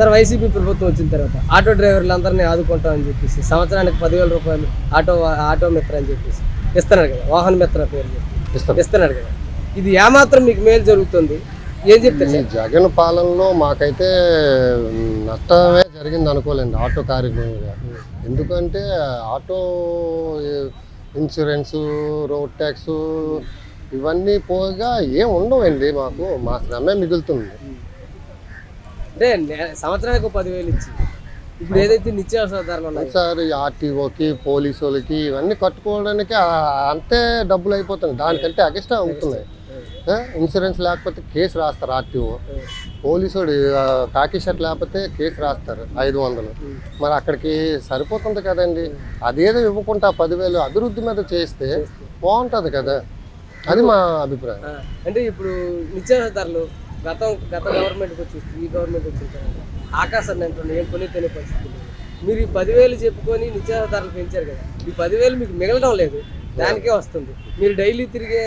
Sir YCP ప్రభుత్వం వచ్చిన తర్వాత ఆటో డ్రైవర్లు అందరినీ ఆదుకుంటామని చెప్పేసి సంవత్సరానికి పదివేల రూపాయలు ఆటో ఆటో మిత్ర అని చెప్పేసి ఇస్తున్నాడు కదా వాహన మిత్ర పేరు చెప్పి ఇస్తాం. ఇస్తున్నాడు కదా. ఇది ఏమాత్రం మీకు మేలు జరుగుతుంది? ఏం చెప్తారు జగన్ పాలనలో మాకైతే నష్టమే జరిగింది అనుకోలేండి ఆటో కార్యక్రమంగా. ఎందుకంటే ఆటో ఇన్సూరెన్స్ రోడ్ ట్యాక్స్ ఇవన్నీ పోగా ఏం ఉండవండి మాకు మా శ్రమే మిగులుతుంది. అంటే సంవత్సరానికి పదివేలు ఇచ్చి. ఇప్పుడు ఏదైతే నిత్యావసర ధరలు ఉన్నాయి. సార్ ఆర్టీఓకి పోలీసు వాళ్ళకి ఇవన్నీ కట్టుకోవడానికి అంతే డబ్బులు అయిపోతుంది దానికంటే ఎక్స్ట్రా అవుతున్నాయి. ఇన్సూరెన్స్ లేకపోతే కేసు రాస్తారు ఆర్టీఓ. పోలీసుడు ఆ, కాకి షర్ట్ లేకపోతే కేసు రాస్తారు ఐదు వందలు. మరి అక్కడికి సరిపోతుంది కదండి. అదేదో ఇవ్వకుండా పదివేలు అభివృద్ధి మీద చేస్తే బాగుంటుంది కదా. అది మా అభిప్రాయం. అంటే ఇప్పుడు నిత్యావసర ధరలు గతం గత గవర్నమెంట్కి వచ్చి ఈ గవర్నమెంట్ వచ్చిన తర్వాత. ఆకాశాన్ని అంటున్నాయి ఏం కొని తినే పరిస్థితి మీరు ఈ పదివేలు చెప్పుకొని నిత్యావసర ధరలు పెంచారు కదా ఈ పదివేలు మీకు మిగలడం లేదు దానికే వస్తుంది. మీరు డైలీ తిరిగే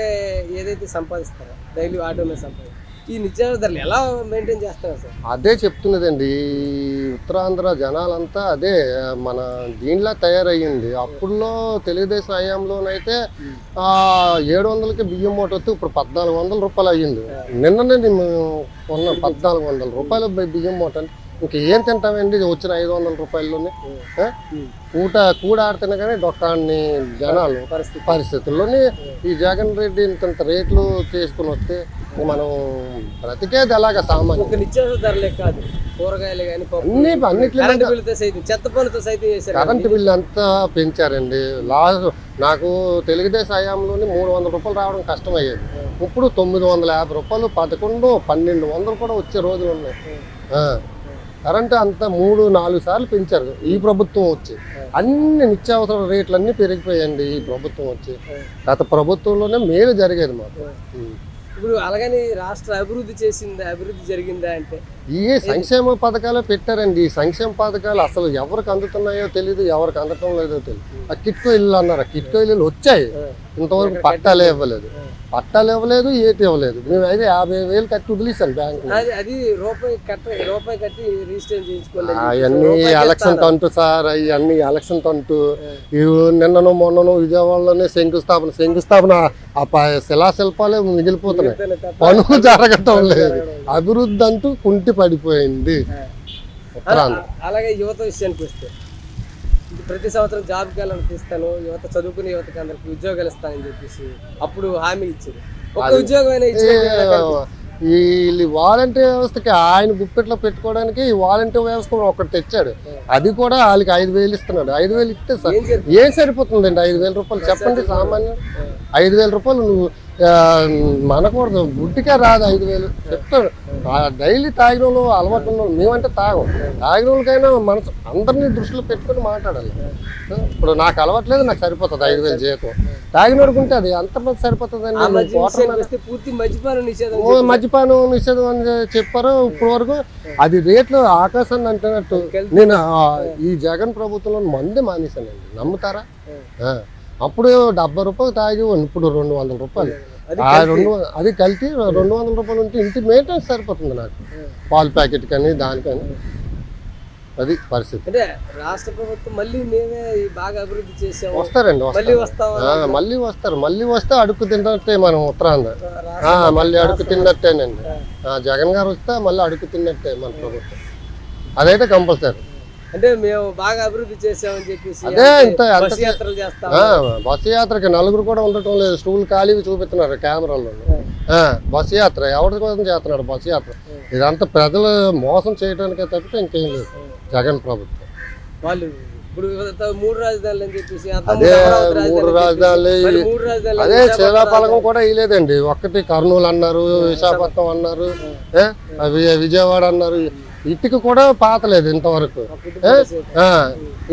ఏదైతే సంపాదిస్తారో డైలీ ఆటోమే మీద సంపాదిస్తారు ఈ నిత్యావసర ధరలు ఎలా మెయింటైన్ చేస్తారు సార్? అదే చెప్తున్నదండి ఉత్తరాంధ్ర జనాలంతా అదే మన దీనిలా తయారయ్యింది. అప్పుడులో తెలుగుదేశం హయాంలోనైతే ఆ, ఏడు వందలకి బియ్యం మూట వస్తే ఇప్పుడు పద్నాలుగు వందల రూపాయలు అయ్యింది. నిన్ననే మేము కొన్నాం పద్నాలుగు వందల రూపాయలు బియ్యం మూట అంటే ఇంక ఏం తింటామండి? వచ్చిన ఐదు వందల రూపాయల్లోనే? కూట కూడ ఆడితేనే కానీ డొక్కాన్ని జనాలు పరిస్థితి. పరిస్థితుల్లోనే ఈ జగన్ రెడ్డి ఇంత రేట్లు చేసుకుని వస్తే మనం బ్రతికేది అలాగా సామాన్యం. ఒక నిత్యావసర ధరలే కాదు. కూరగాయలు కానీ అన్ని అన్నిట్లో కరెంట్ బిల్లుతో సైతం చెత్త పనులతో సైతం చేశారు. కరెంటు బిల్లు అంతా పెంచారండి. లాస్ట్ నాకు తెలుగుదేశం హయాంలోని మూడు వందల రూపాయలు రావడం కష్టమయ్యేది. ఇప్పుడు తొమ్మిది వందల యాభై రూపాయలు పదకొండు పన్నెండు వందలు కూడా వచ్చే రోజులు ఉన్నాయి. కరెంట్ అంతా మూడు నాలుగు సార్లు పెంచారు. ఈ ప్రభుత్వం వచ్చి. అన్ని నిత్యావసర రేట్లు అన్నీ పెరిగిపోయాయండి ఈ ప్రభుత్వం వచ్చి. గత ప్రభుత్వంలోనే మేలు జరిగేది మాకు. ఇప్పుడు అలాగని రాష్ట్ర అభివృద్ధి చేసిందా అభివృద్ధి జరిగిందా అంటే ఈ సంక్షేమ పథకాలు పెట్టారండి. ఈ సంక్షేమ పథకాలు అసలు ఎవరికి అందుతున్నాయో తెలియదు ఎవరికి అందటం లేదో తెలియదు ఆ. కిట్కో ఇల్లు అన్నారు. ఆ కిట్కో ఇల్లు వచ్చాయి. ఇంతవరకు పట్టాలే ఇవ్వలేదు పట్టాలు ఇవ్వలేదు ఏటి ఇవ్వలేదు. మేము అయితే యాభై వేలు కట్టి వదిలేసాను బ్యాంకు అవన్నీ ఎలక్షన్. తంటు సార్ అవన్నీ ఎలక్షన్ తంటు. ఇవి నిన్నను మొన్నను విజయవాడలోనే శంకుస్థాపన శంకుస్థాపన ఆ ప- శిలాశిల్పాలే మిగిలిపోతున్నాయి. పనులు జరగటం లేదు. అభివృద్ధి అంటూ కుంటి పడిపోయింది. అలాగే యువత విషయానికి వస్తే ప్రతి సంవత్సరం జాబ్ తీస్తాను యువత చదువుకునే యువతకి అందరికి ఉద్యోగాలు ఇస్తానని చెప్పేసి అప్పుడు హామీ ఇచ్చారు. ఒక ఉద్యోగం ఈ వాలంటీర్ వ్యవస్థకి ఆయన గుప్పెట్లో పెట్టుకోవడానికి ఈ వాలంటీర్ వ్యవస్థ ఒకటి తెచ్చాడు. అది కూడా వాళ్ళకి ఐదు వేలు ఇస్తున్నాడు. ఐదు వేలు ఇస్తే సార్ ఏం సరిపోతుందండి ఐదు వేల రూపాయలు? చెప్పండి సామాన్యం ఐదు వేల రూపాయలు నువ్వు మనకూడదు గుడ్డికే రాదు ఐదు వేలు. చెప్తాడు. డైలీ తాగిన వాళ్ళు అలవాటు ఉన్న మేమంటే తాగం. తాగిన వాళ్ళకైనా మనసు అందరినీ దృష్టిలో పెట్టుకొని మాట్లాడాలి. ఇప్పుడు నాకు అలవాట్లేదు నాకు సరిపోతుంది ఐదు వేలు జీతం తాగినోడుకుంటే అది అంతమంది ఆ సరిపోతుందండి మధ్య విషయానికి వస్తే పూర్తి మద్యపాన నిషేధం అని చెప్పారు ఇప్పటి వరకు. అది రేట్లు ఆకాశాన్ని అంటున్నట్టు. నేను ఈ జగన్ ప్రభుత్వంలో మంది మానేశానండి. నమ్ముతారా? అప్పుడు డెబ్బై రూపాయలు తాగి ఇప్పుడు రెండు వందల రూపాయలు. రెండు అది కలిపి రెండు వందల రూపాయలు ఉంటే ఇంటి మెయింటెనెన్స్ సరిపోతుంది నాకు. పాల ప్యాకెట్ కానీ దానికని. అది పరిస్థితి. అంటే రాష్ట్ర ప్రభుత్వం మళ్ళీ మేమే బాగా అభివృద్ధి చేసాము. వస్తారండి మళ్ళీ వస్తాం మళ్ళీ వస్తారు. మళ్ళీ వస్తే అడుక్కు తిన్నట్టే మనం ఉత్తరాంధ్ర. మళ్ళీ అడుగు తిన్నట్టేనండి. జగన్ గారు వస్తే మళ్ళీ అడుగు తిన్నట్టే మన ప్రభుత్వం. అదైతే కంపల్సరీ. అంటే మేము బాగా అభివృద్ధి చేసామని చెప్పేసి అదే ఇంత యాత్రలు చేస్తాం బస్సు యాత్రకి నలుగురు కూడా ఉండటం లేదు. స్టూల్ ఖాళీ చూపిస్తున్నారు కెమెరాలో బస్సు యాత్ర. ఎవరి కోసం చేస్తున్నాడు బస్సు యాత్ర? ఇదంతా ప్రజలు మోసం చేయడానికే తప్పితే ఇంకేం లేదు. జగన్ ప్రభుత్వం. వాళ్ళు ఇప్పుడు మూడు రాజధానులు అని చెప్పేసి అంతా అదే మూడు రాజధానులు అదే శిలాపలకం కూడా వేయలేదండి ఒక్కటి కర్నూలు అన్నారు విశాఖపట్నం అన్నారు విజయవాడ అన్నారు. ఇటుక కూడా పాతలేదు ఇంతవరకు.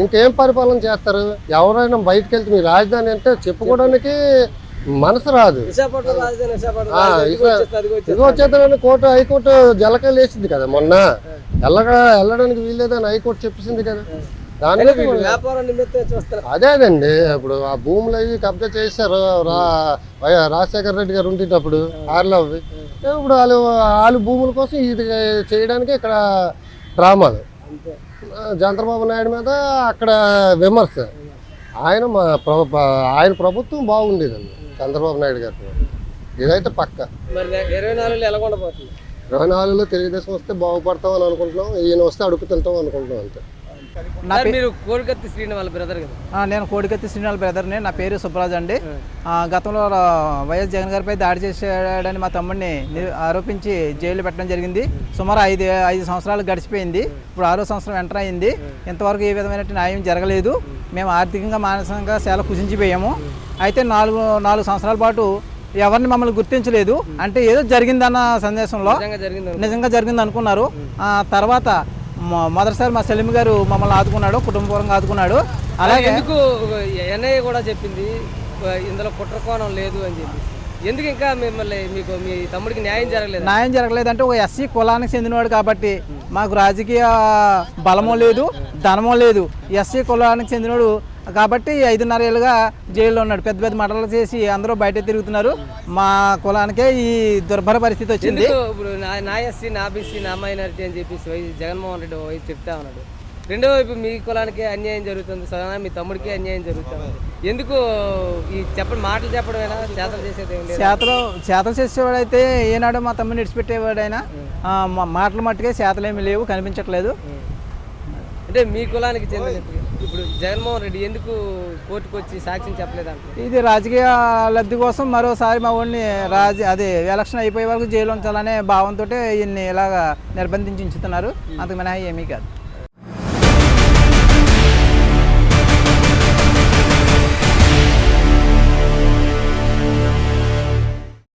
ఇంకేం పరిపాలన చేస్తారు? ఎవరైనా బయటకు వెళ్తే మీ రాజధాని అంటే చెప్పుకోవడానికి మనసు రాదు. వచ్చేద్దామని కోర్టు హైకోర్టు జలకాయలు వేసింది కదా మొన్న. వెళ్ళగా వెళ్ళడానికి వీల్లేదని హైకోర్టు చెప్పేసింది కదా. దాని అంటే వీళ్ళు వ్యాపారం నిమిత్తం చూస్తారు. అదేనండి ఇప్పుడు ఆ భూములు అవి కబ్జా చేశారు. రాజశేఖర రెడ్డి గారు ఉండేటప్పుడు ఆర్లో అవి. ఇప్పుడు వాళ్ళు వాళ్ళు భూముల కోసం ఇది చేయడానికి ఇక్కడ డ్రామాలు. చంద్రబాబు నాయుడు మీద అక్కడ విమర్శ. ఆయన ఆయన ప్రభుత్వం బాగుండేదండి చంద్రబాబు నాయుడు గారి ఇదైతే పక్క. మరి ఇరవై నాలుగులో ఎలా ఉండబోతుంది? ఇరవై నాలుగులో తెలుగుదేశం వస్తే బాగుపడతాం అని అనుకుంటున్నాం ఈయన వస్తే అడుగు తింటాం అనుకుంటున్నాం అంతే. మీరు కోడికత్తి శ్రీని వాళ్ళ బ్రదర్ కదా? నేను కోడికత్తి శ్రీనివాల్ బ్రదర్ని. నా పేరు సుబ్బరాజు అండి. గతంలో వైఎస్ జగన్ గారిపై దాడి చేశాడని మా తమ్ముడిని ఆరోపించి జైలు పెట్టడం జరిగింది. సుమారు ఐదు ఐదు సంవత్సరాలు గడిచిపోయింది. ఇప్పుడు ఆరో సంవత్సరం ఎంటర్ అయింది. ఇంతవరకు ఏ విధమైన న్యాయం జరగలేదు. మేము ఆర్థికంగా మానసికంగా చాలా కుసించిపోయాము. అయితే నాలుగు నాలుగు సంవత్సరాల పాటు ఎవరిని మమ్మల్ని గుర్తించలేదు. అంటే ఏదో జరిగిందన్న సందేశంలో నిజంగా జరిగింది అనుకున్నారు ఆ తర్వాత మొదటిసారి మా సెలిమి గారు మమ్మల్ని ఆదుకున్నాడు కుటుంబపరంగా ఆదుకున్నాడు. అలాగే ఎందుకు ఎన్ఐఏ కూడా చెప్పింది ఇందులో కుట్ర కోణం లేదు అని చెప్పి ఎందుకు ఇంకా మిమ్మల్ని మీకు మీ తమ్ముడికి న్యాయం జరగలేదు? న్యాయం జరగలేదంటే ఒక ఎస్సీ కులానికి చెందినవాడు కాబట్టి మాకు రాజకీయ బలమో లేదు ధనమో లేదు. ఎస్సీ కులానికి చెందినవాడు కాబట్టి ఐదున్నర ఏళ్ళుగా జైల్లో ఉన్నాడు. పెద్ద పెద్ద మటలు చేసి అందరూ బయట తిరుగుతున్నారు. మా కులానికే ఈ దుర్భర పరిస్థితి వచ్చింది. ఇప్పుడు నా ఎస్సీ నా బీసీ నా మైనారిటీ అని చెప్పేసి జగన్మోహన్ రెడ్డి చెప్తా ఉన్నాడు. రెండో వైపు మీ కులానికి అన్యాయం జరుగుతుంది సదా మీ తమ్ముడికి అన్యాయం జరుగుతూ ఉంది ఎందుకు ఈ చెప్పడం మాటలు చెప్పడమేనా చేతలు చేసేది చేతలు చేతలు చేసేవాడైతే ఏనాడు మా ఆ, మా మాటలు మట్టుకే చేతలేమి లేవు కనిపించట్లేదు. అంటే మీ కులానికి చెందిన ఇప్పుడు జగన్మోహన్ రెడ్డి ఎందుకు కోర్టుకు వచ్చి సాక్ష్యం చెప్పలేదంట ఇది రాజకీయ లబ్ధి కోసం మరోసారి మా వాడిని రాజ అదే ఎలక్షన్ అయిపోయే వరకు జైలు ఉంచాలనే భావంతో ఈయన్ని ఇలాగా నిర్బంధించి ఉంచుతున్నారు. అంతకు మినహా ఏమీ కాదు.